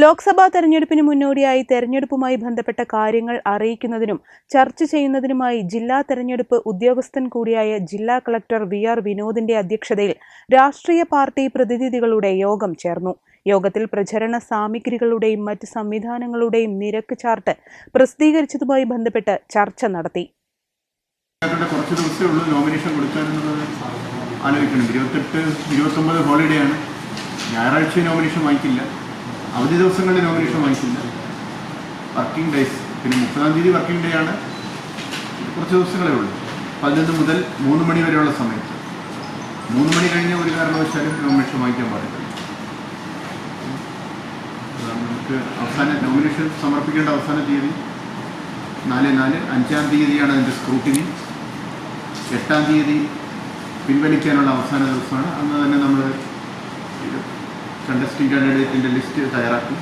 Lok Sabha തെരഞ്ഞെടുപ്പിന് മുന്നോടിയായി തെരഞ്ഞെടുപ്പുമായി ബന്ധപ്പെട്ട കാര്യങ്ങൾ അറിയിക്കുന്നതിനും ചർച്ച ചെയ്യുന്നതിനുമായി ജില്ലാ തെരഞ്ഞെടുപ്പ് ഉദ്യോഗസ്ഥൻ കൂടിയായ ജില്ലാ കളക്ടർ വി ആർ വിനോദിന്റെ അധ്യക്ഷതയിൽ രാഷ്ട്രീയ പാർട്ടി പ്രതിനിധികളുടെ യോഗം ചേർന്നു. യോഗത്തിൽ പ്രചരണ സാമഗ്രികളുടെയും മറ്റ് സംവിധാനങ്ങളുടെയും നിരക്ക് ചാർട്ട് പ്രസിദ്ധീകരിച്ചതുമായി ബന്ധപ്പെട്ട് ചർച്ച നടത്തി. കുറച്ച് നോമിനേഷൻ ഇരുപത്തെട്ട് ഇരുപത്തൊമ്പത് ഹോളിഡേ ആണ്. ഞായറാഴ്ച നോമിനേഷൻ വാങ്ങിക്കില്ല. അവധി ദിവസങ്ങളിൽ നോമിനേഷൻ വാങ്ങിക്കില്ല വർക്കിംഗ് ഡേയ്സ് പിന്നെ മുപ്പതാം തീയതി വർക്കിംഗ് ഡേ ആണ്. കുറച്ച് ദിവസങ്ങളേ ഉള്ളൂ. പതിനൊന്ന് മുതൽ മൂന്ന് മണി വരെയുള്ള സമയത്ത് മൂന്ന് മണി കഴിഞ്ഞ ഒരു കാരണവശാലും നോമിനേഷൻ വാങ്ങിക്കാൻ പാടില്ല. നമുക്ക് അവസാന നോമിനേഷൻ സമർപ്പിക്കേണ്ട അവസാന തീയതി. നാല് നാല് അഞ്ചാം തീയതിയാണ് അതിന്റെ സ്ക്രൂട്ടിനി എട്ടാം തീയതി പിൻവലിക്കാനുള്ള അവസാന ദിവസമാണ്. അന്ന് തന്നെ നമ്മൾ കണ്ടസ്റ്റിംഗ് കാൻഡിഡേറ്റിന്റെ ലിസ്റ്റ് തയ്യാറാക്കും.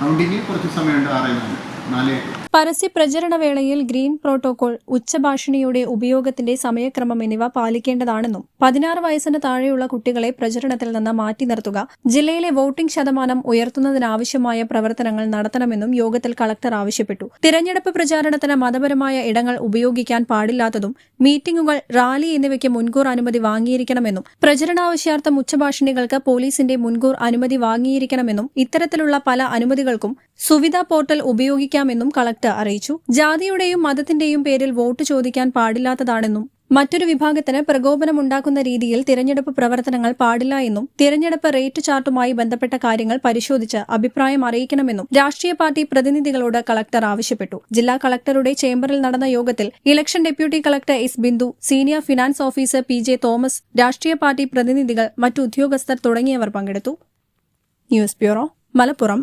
കൗണ്ടിങ് കുറച്ച് സമയമുണ്ട് ആറേ നാല് നാല് പരസ്യ പ്രചരണ വേളയിൽ ഗ്രീൻ പ്രോട്ടോകോൾ ഉച്ചഭാഷിണിയുടെ ഉപയോഗത്തിന്റെ സമയക്രമം എന്നിവ പാലിക്കേണ്ടതാണെന്നും പതിനാറ് വയസ്സിന് താഴെയുള്ള കുട്ടികളെ പ്രചരണത്തിൽ നിന്ന് മാറ്റി നിർത്തുക ജില്ലയിലെ വോട്ടിംഗ് ശതമാനം ഉയർത്തുന്നതിനാവശ്യമായ പ്രവർത്തനങ്ങൾ നടത്തണമെന്നും യോഗത്തിൽ കളക്ടർ ആവശ്യപ്പെട്ടു. തിരഞ്ഞെടുപ്പ് പ്രചാരണത്തിന് മതപരമായ ഇടങ്ങൾ ഉപയോഗിക്കാൻ പാടില്ലാത്തതും മീറ്റിംഗുകൾ റാലി എന്നിവയ്ക്ക് മുൻകൂർ അനുമതി വാങ്ങിയിരിക്കണമെന്നും പ്രചരണാവശ്യാർത്ഥം ഉച്ചഭാഷിണികൾക്ക് പോലീസിന്റെ മുൻകൂർ അനുമതി വാങ്ങിയിരിക്കണമെന്നും ഇത്തരത്തിലുള്ള പല അനുമതികൾക്കും സുവിധ പോർട്ടൽ ഉപയോഗിക്കാമെന്നും കളക്ടർ അറിയിച്ചു. ജാതിയുടെയും മതത്തിന്റെയും പേരിൽ വോട്ട് ചോദിക്കാൻ പാടില്ലാത്തതാണെന്നും മറ്റൊരു വിഭാഗത്തിന് പ്രകോപനമുണ്ടാക്കുന്ന രീതിയിൽ തിരഞ്ഞെടുപ്പ് പ്രവർത്തനങ്ങൾ പാടില്ല എന്നും തിരഞ്ഞെടുപ്പ് റേറ്റ് ചാർട്ടുമായി ബന്ധപ്പെട്ട കാര്യങ്ങൾ പരിശോധിച്ച് അഭിപ്രായം അറിയിക്കണമെന്നും രാഷ്ട്രീയ പാർട്ടി പ്രതിനിധികളോട് കളക്ടർ ആവശ്യപ്പെട്ടു. ജില്ലാ കളക്ടറുടെ ചേംബറിൽ നടന്ന യോഗത്തിൽ election deputy collector S Bindu senior finance officer P J Thomas രാഷ്ട്രീയ പാർട്ടി പ്രതിനിധികൾ മറ്റു ഉദ്യോഗസ്ഥർ തുടങ്ങിയവർ പങ്കെടുത്തു. News bureau Malappuram.